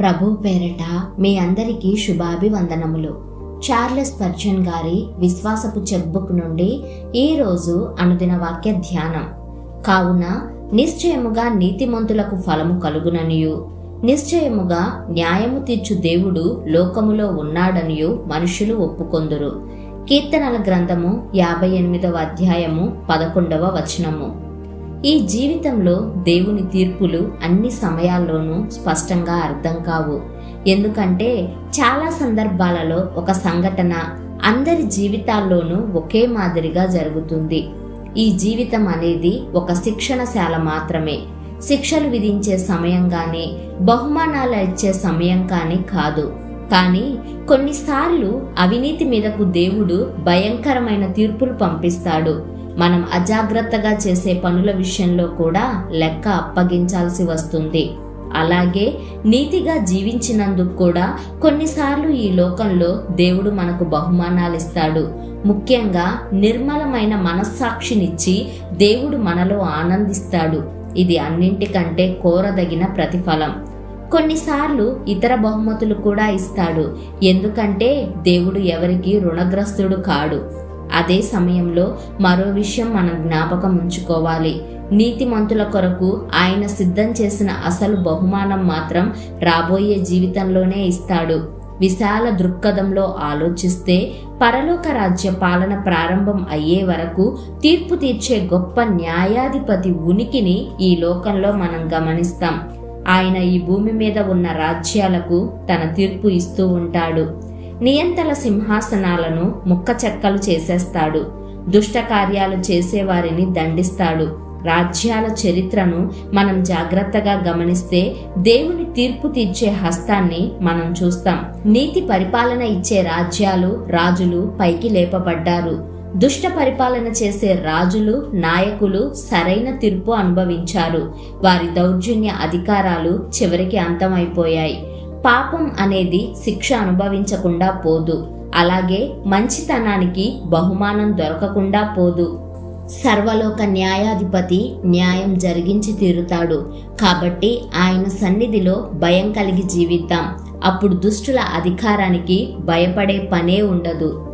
ప్రభు పేరట మీ అందరికీ శుభాభివందనములు. చార్లెస్ పర్జన్ గారి విశ్వాసపు చెక్బుక్ నుండి ఈరోజు అనుదిన వాక్య ధ్యానం. కావున నిశ్చయముగా నీతిమంతులకు ఫలము కలుగుననియు. నిశ్చయముగా న్యాయము తీర్చు దేవుడు లోకములో ఉన్నాడనియు మనుషులు ఒప్పుకొందురు. కీర్తనల గ్రంథము యాభై ఎనిమిదవ అధ్యాయము పదకొండవ వచనము. ఈ జీవితంలో దేవుని తీర్పులు అన్ని సమయాల్లోనూ స్పష్టంగా అర్థం కావు. ఎందుకంటే చాలా సందర్భాలలో ఒక సంఘటన అందరి జీవితాల్లోనూ ఒకే మాదిరిగా జరుగుతుంది. ఈ జీవితం అనేది ఒక శిక్షణశాల మాత్రమే. శిక్షలు విధించే సమయం కానీ బహుమానాలు ఇచ్చే సమయం కానీ కాదు. కానీ కొన్నిసార్లు అవినీతి మీదకు దేవుడు భయంకరమైన తీర్పులు పంపిస్తాడు. మనం అజాగ్రత్తగా చేసే పనుల విషయంలో కూడా లెక్క అప్పగించాల్సి వస్తుంది. అలాగే నీతిగా జీవించినందుకు కూడా కొన్నిసార్లు ఈ లోకంలో దేవుడు మనకు బహుమానాలు ఇస్తాడు ముఖ్యంగా నిర్మలమైన మనస్సాక్షినిచ్చి దేవుడు మనలో ఆనందిస్తాడు. ఇది అన్నింటికంటే కోరదగిన ప్రతిఫలం. కొన్నిసార్లు ఇతర బహుమతులు కూడా ఇస్తాడు. ఎందుకంటే దేవుడు ఎవరికి రుణగ్రస్తుడు కాడు. అదే సమయంలో మరో విషయం మనం జ్ఞాపకం ఉంచుకోవాలి. నీతిమంతుల కొరకు ఆయన సిద్ధం చేసిన అసలు బహుమానం మాత్రం రాబోయే జీవితంలోనే ఇస్తాడు. విశాల దృక్పథంలో ఆలోచిస్తే పరలోక రాజ్య పాలన ప్రారంభం అయ్యే వరకు తీర్పు తీర్చే గొప్ప న్యాయాధిపతి ఉనికిని ఈ లోకంలో మనం గమనిస్తాం. ఆయన ఈ భూమి మీద ఉన్న రాజ్యాలకు తన తీర్పు ఇస్తూ ఉంటాడు. నియంతల సింహాసనాలను ముక్క చెక్కలు చేసేస్తాడు. దుష్ట కార్యాలు చేసేవారిని దండిస్తాడు. రాజ్యాల చరిత్రను మనం జాగ్రత్తగా గమనిస్తే దేవుని తీర్పు తీర్చే హస్తాన్ని మనం చూస్తాం. నీతి పరిపాలన ఇచ్చే రాజ్యాలు రాజులు పైకి లేపబడ్డారు. దుష్ట పరిపాలన చేసే రాజులు నాయకులు సరైన తీర్పు అనుభవించారు. వారి దౌర్జన్య అధికారాలు చివరికి అంతమైపోయాయి. పాపం అనేది శిక్ష అనుభవించకుండా పోదు. అలాగే మంచితనానికి బహుమానం దొరకకుండా పోదు. సర్వలోక న్యాయాధిపతి న్యాయం జరిగించి తీరుతాడు. కాబట్టి ఆయన సన్నిధిలో భయం కలిగి జీవిద్దాం. అప్పుడు దుష్టుల అధికారానికి భయపడే పనే ఉండదు.